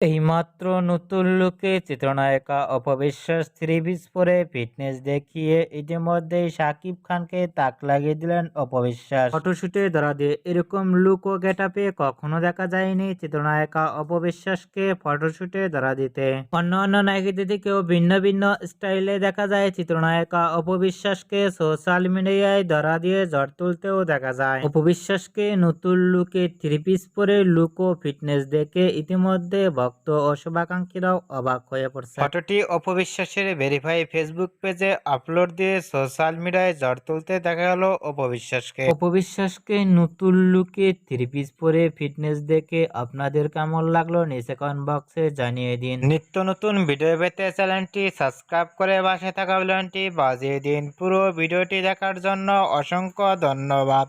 এইমাত্র নতুন লুকে চিত্রনায়িকা অপবিশ্বাস থ্রি পিস পরে ফিটনেস দেখিয়ে ইতিমধ্যেই শাকিব খানকে তাক লাগিয়ে দিলেন অপবিশ্বাস ফটোশুটে ধরা দিয়ে এরকম লুক ও গেটাপে কখনো দেখা যায়নি চিত্রনায়িকা অপবিশ্বাসকে ফটোশুটে ধরা দিতে। অন্য অন্য নায়িকাদের থেকেও ভিন্ন ভিন্ন স্টাইলে দেখা যায় চিত্রনায়িকা অপবিশ্বাসকে সোশ্যাল মিডিয়ায় ধরা দিয়ে ঝড় তুলতেও দেখা যায়। অপবিশ্বাসকে নতুন লুকে থ্রি পিস পরে লুক ও ফিটনেস দেখে ইতিমধ্যে ভক্ত ও শুভাকাঙ্ক্ষীরাও অবাক হয়ে পড়ছে। ফটোটি অপবিশ্বাসের ভেরিফাই ফেসবুক পেজে আপলোড দিয়ে সোশ্যাল মিডিয়ায় ঝড় তুলতে দেখা গেল অপবিশ্বাসকে। অপবিশ্বাসকে নতুন লুকে থ্রি পিস পরে ফিটনেস দেখে আপনাদের কেমন লাগল নিচে কমেন্ট বক্সে জানিয়ে দিন। নিত্য নতুন ভিডিও পেতে চ্যানেলটি সাবস্ক্রাইব করে পাশে থাকা বেলনটি বাজিয়ে দিন। পুরো ভিডিওটি দেখার জন্য অসংখ্য ধন্যবাদ।